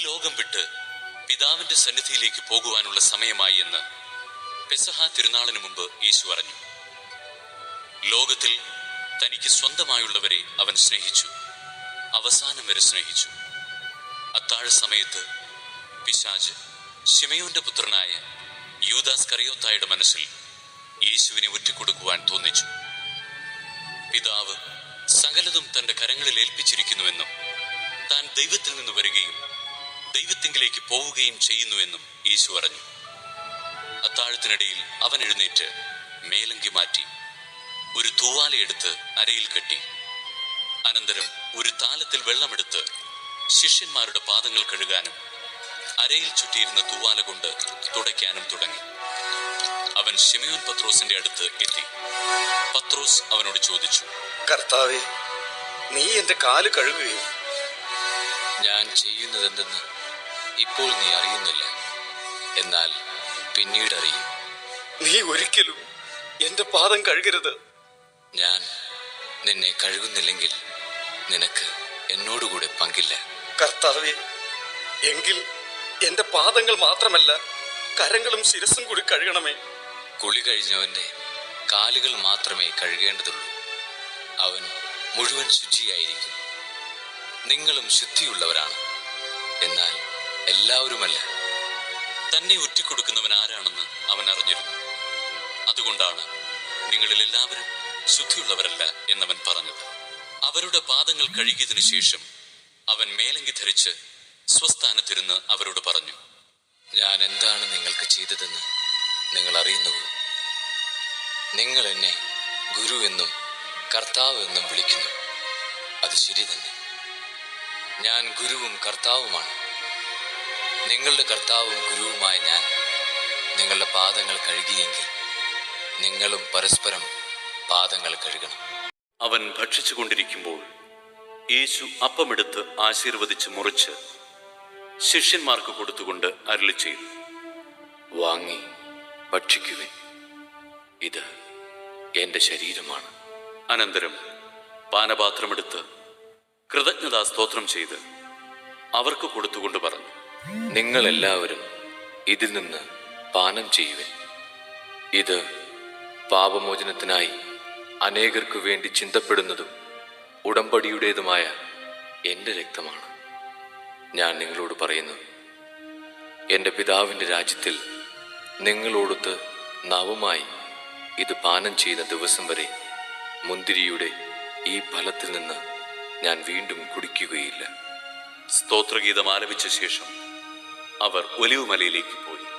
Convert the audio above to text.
ലോകം വിട്ട് പിതാവിന്റെ സന്നിധിയിലേക്ക് പോകുവാനുള്ള സമയമായി എന്ന് പെസഹ തിരുനാളിന് മുമ്പ് യേശു അറിഞ്ഞു ലോകത്തിൽ തനിക്ക് സ്വന്തമായുള്ളവരെ അവൻ സ്നേഹിച്ചു. അവസാനം വരെ സ്നേഹിച്ചു. അത്താഴ സമയത്ത് പിശാജ് ഷിമയോന്റെ പുത്രനായ യൂദാസ് കറിയോത്തായുടെ മനസ്സിൽ യേശുവിനെ ഒറ്റിക്കൊടുക്കുവാൻ തോന്നിച്ചു. പിതാവ് സകലതും തന്റെ കരങ്ങളിൽ ഏൽപ്പിച്ചിരിക്കുന്നുവെന്നും താൻ ദൈവത്തിൽ നിന്ന് വരികയും ദൈവത്തിങ്കിലേക്ക് പോവുകയും ചെയ്യുന്നുവെന്നും യേശു പറഞ്ഞു. അത്താഴത്തിനിടയിൽ അവൻ എഴുന്നേറ്റ് മേലങ്കി മാറ്റി ഒരു തൂവാലയെടുത്ത് അരയിൽ കെട്ടി. അനന്തരം ഒരു താലത്തിൽ വെള്ളമെടുത്ത് ശിഷ്യന്മാരുടെ പാദങ്ങൾ കഴുകാനും അരയിൽ ചുറ്റിയിരുന്ന തൂവാല കൊണ്ട് തുടയ്ക്കാനും തുടങ്ങി. അവൻ ഷിമയോൻ പത്രോസിന്റെ അടുത്ത് എത്തി. പത്രോസ് അവനോട് ചോദിച്ചു കർത്താവേ നീ എന്റെ കാൽ കഴുകുകയോ? ഞാൻ ചെയ്യുന്നതെന്തെന്ന് ഇപ്പോൾ നീ അറിയുന്നില്ല. എന്നാൽ പിന്നീട് അറിയും. നീ ഒരിക്കലും എന്റെ പാദം കഴുകരുത്. ഞാൻ നിന്നെ കഴുകുന്നില്ലെങ്കിൽ നിനക്ക് എന്നോടുകൂടെ പങ്കില്ല. കർത്താവേ എങ്കിൽ എന്റെ പാദങ്ങൾ മാത്രമല്ല കരങ്ങളും ശിരസും കൂടി കഴുകണമേ. കുളി കഴിഞ്ഞവന്റെ കാലുകൾ മാത്രമേ കഴുകേണ്ടതുള്ളൂ. അവൻ മുഴുവൻ ശുചിയായിരിക്കും. നിങ്ങളും ശുദ്ധിയുള്ളവരാണ്. എന്നാൽ എല്ലാവരുമല്ല. തന്നെ ഒറ്റിക്കൊടുക്കുന്നവൻ ആരാണെന്ന് അവൻ അറിഞ്ഞിരുന്നു. അതുകൊണ്ടാണ് നിങ്ങളിൽ എല്ലാവരും ശുദ്ധിയുള്ളവരല്ല എന്നവൻ പറഞ്ഞത്. അവരുടെ പാദങ്ങൾ കഴുകിയതിനു ശേഷം അവൻ മേലങ്കി ധരിച്ച് സ്വസ്ഥാനത്തിരുന്ന് അവരോട് പറഞ്ഞു ഞാൻ എന്താണ് നിങ്ങൾക്ക് ചെയ്തതെന്ന് നിങ്ങൾ അറിയുന്നു നിങ്ങൾ എന്നെ ഗുരു എന്നും കർത്താവ് എന്നും വിളിക്കുന്നു. അത് ശരി തന്നെ. ഞാൻ ഗുരുവും കർത്താവുമാണ്. നിങ്ങളുടെ കർത്താവും ഗുരുവുമായ ഞാൻ നിങ്ങളുടെ പാദങ്ങൾ കഴുകിയെങ്കിൽ നിങ്ങളും പരസ്പരം പാദങ്ങൾ കഴുകണം. അവൻ ഭക്ഷിച്ചുകൊണ്ടിരിക്കുമ്പോൾ യേശു അപ്പമെടുത്ത് ആശീർവദിച്ച് മുറിച്ച് ശിഷ്യന്മാർക്ക് കൊടുത്തുകൊണ്ട് അരളി ചെയ്തു. വാങ്ങി ഭക്ഷിക്കുവിൻ. ഇത് എന്റെ ശരീരമാണ്. അനന്തരം പാനപാത്രമെടുത്ത് കൃതജ്ഞതാ സ്തോത്രം ചെയ്ത് അവർക്ക് കൊടുത്തുകൊണ്ട് പറഞ്ഞു. നിങ്ങൾ എല്ലാവരും ഇതിൽ നിന്ന് പാനം ചെയ്യുവിൻ. ഇത് പാപമോചനത്തിനായി അനേകർക്കു വേണ്ടി ചിന്തപ്പെടുന്നതും ഉടമ്പടിയുടേതുമായ എന്റെ രക്തമാണ്. ഞാൻ നിങ്ങളോട് പറയുന്നു എന്റെ പിതാവിന്റെ രാജ്യത്തിൽ നിങ്ങളോടൊത്ത് നവമായി ഇത് പാനം ചെയ്യുന്ന ദിവസം വരെ മുന്തിരിയുടെ ഈ ഫലത്തിൽ നിന്ന് ഞാൻ വീണ്ടും കുടിക്കുകയില്ല. സ്തോത്രഗീതം ആലപിച്ച ശേഷം അവർ ഒലിവുമലയിലേക്ക് പോയി.